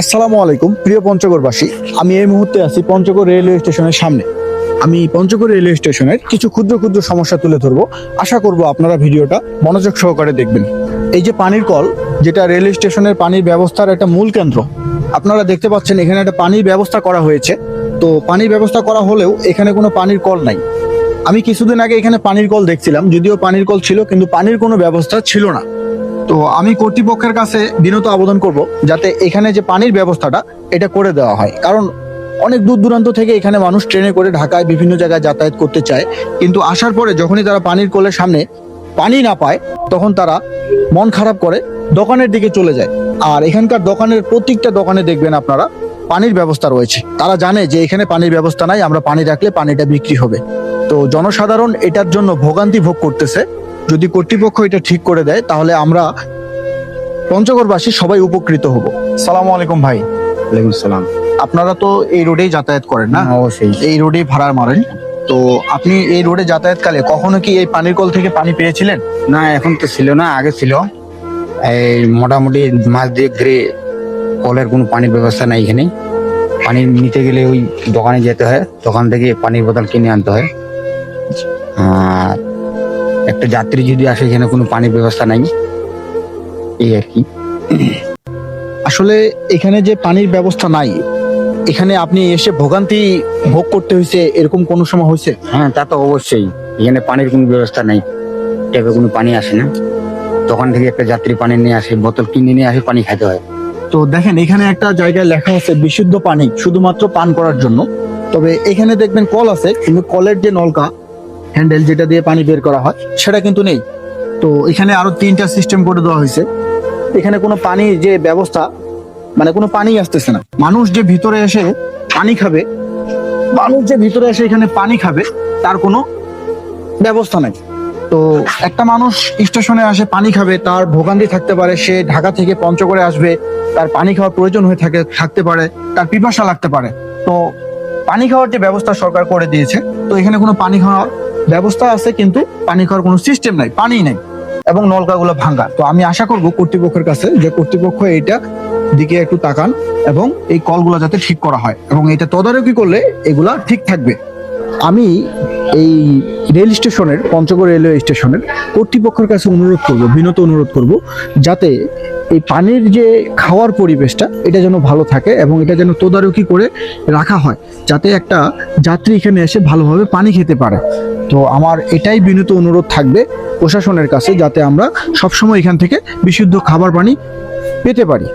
আসসালামু আলাইকুম, প্রিয় পঞ্চগড়বাসী। আমি এই মুহূর্তে আছি পঞ্চগড় রেলওয়ে স্টেশনের সামনে। আমি পঞ্চগড় রেলওয়ে স্টেশনের কিছু ক্ষুদ্র ক্ষুদ্র সমস্যা তুলে ধরবো। আশা করব আপনারা ভিডিওটা মনোযোগ সহকারে দেখবেন। এই যে পানির কল, যেটা রেলওয়ে স্টেশনের পানির ব্যবস্থার একটা মূল কেন্দ্র। আপনারা দেখতে পাচ্ছেন, এখানে একটা পানির ব্যবস্থা করা হয়েছে। তো পানির ব্যবস্থা করা হলেও এখানে কোনো পানির কল নাই। আমি কিছুদিন আগে এখানে পানির কল দেখছিলাম, যদিও পানির কল ছিল, কিন্তু পানির কোনো ব্যবস্থা ছিল না। তো আমি কর্তৃপক্ষের কাছে বিনত আবেদন করব যাতে এখানে যে পানির ব্যবস্থাটা, এটা করে দেওয়া হয়। কারণ অনেক দূর দূরান্ত থেকে এখানে মানুষ ট্রেনে করে ঢাকায় বিভিন্ন জায়গায় যাতায়াত করতে চায়। কিন্তু আসার পরে যখনই তারা পানির কলের সামনে পানি না পায়, তখন তারা মন খারাপ করে, দোকানের দিকে চলে যায়। আর এখানকার দোকানের প্রত্যেকটা দোকানে দেখবেন আপনারা পানির ব্যবস্থা রয়েছে। তারা জানে যে এখানে পানির ব্যবস্থা নাই, আমরা পানি রাখলে পানিটা বিক্রি হবে। তো জনসাধারণ এটার জন্য ভোগান্তি ভোগ করতেছে। যদি কর্তৃপক্ষ এটা ঠিক করে দেয় তাহলে আমরা পঞ্চগড়বাসী সবাই উপকৃত হব। সালাম আলাইকুম ভাই। ওয়ালাইকুম সালাম। আপনারা তো এই রোডেই যাতায়াত করেন না? অবশ্যই। এই রোডেই ভাড়া মারেন। তো আপনি এই রোডে যাতায়াতকালে কখনো কি এই পানির কল থেকে পানি পেয়েছিলেন? না এখন তো ছিল না আগে ছিল। এই মোটামুটি মাস দুয়েক ধরে কলের কোনো পানির ব্যবস্থা নাই এখানে। পানি নিতে গেলে ওই দোকানে যেতে হয় দোকান থেকে পানির বোতল কিনে আনতে হয়। আর একটা যাত্রী যদি আসে এখানে কোনো পানির ব্যবস্থা নাই। এই আর কি। আসলে এখানে যে পানির ব্যবস্থা নাই এখানে আপনি এসে ভোগান্তি ভোগ করতে হয়েছে এরকম কোনো সময় হয়েছে? হ্যাঁ তা তো অবশ্যই। এখানে পানির কোনো ব্যবস্থা নাই। ট্যাপে কোনো পানি আসে না। দোকান থেকে একটা যাত্রী পানি নিয়ে আসে বোতল কিনে নিয়ে আসে পানি খেতে হয়। তো দেখেন এখানে একটা জায়গায় লেখা আছে বিশুদ্ধ পানি শুধুমাত্র পান করার জন্য। তবে এখানে দেখবেন কল আছে কিন্তু কলের যে নলকা হ্যান্ডেল যেটা দিয়ে পানি বের করা হয়, সেটা কিন্তু নেই। তো এখানে আরও তিনটা সিস্টেম করে দেওয়া হয়েছে। এখানে কোনো পানির যে ব্যবস্থা মানে কোনো পানি আসতেছে না। মানুষ যে ভিতরে এসে পানি খাবে, মানুষ যে ভিতরে এসে এখানে পানি খাবে, তার কোনো ব্যবস্থা নাই। তো একটা মানুষ স্টেশনে আসে, পানি খাবে, তার ভোগান্তি থাকতে পারে, সে ঢাকা থেকে পঞ্চগড়ে আসবে, তার পানি খাওয়ার প্রয়োজন হয়ে থাকে, থাকতে পারে, তার পিপাসা লাগতে পারে। তো পানি খাওয়ার যে ব্যবস্থা সরকার করে দিয়েছে, তো এখানে কোনো পানি খাওয়ার ব্যবস্থা আছে, কিন্তু পানি খাওয়ার কোনো সিস্টেম নাই পানি নেই এবং নলকাগুলো ভাঙ্গা। তো আমি আশা করব কর্তৃপক্ষের কাছে যে কর্তৃপক্ষ এইটা দিকে একটু তাকান এবং এই কলগুলো যাতে ঠিক করা হয় এবং এটা তদারকি করলে এগুলা ঠিক থাকবে। আমি এই রেল স্টেশনের, পঞ্চগড় রেলওয়ে স্টেশনের কর্তৃপক্ষের কাছে অনুরোধ করব, বিনত অনুরোধ করব, যাতে এই পানির যে খাওয়ার পরিবেশটা, এটা যেন ভালো থাকে এবং এটা যেন তদারকি করে রাখা হয়, যাতে একটা যাত্রী এখানে এসে ভালোভাবে পানি খেতে পারে। তো আমার এটাই বিনীত অনুরোধ থাকবে প্রশাসনের কাছে যাতে আমরা সবসময় এখান থেকে বিশুদ্ধ খাবার পানি পেতে পারি।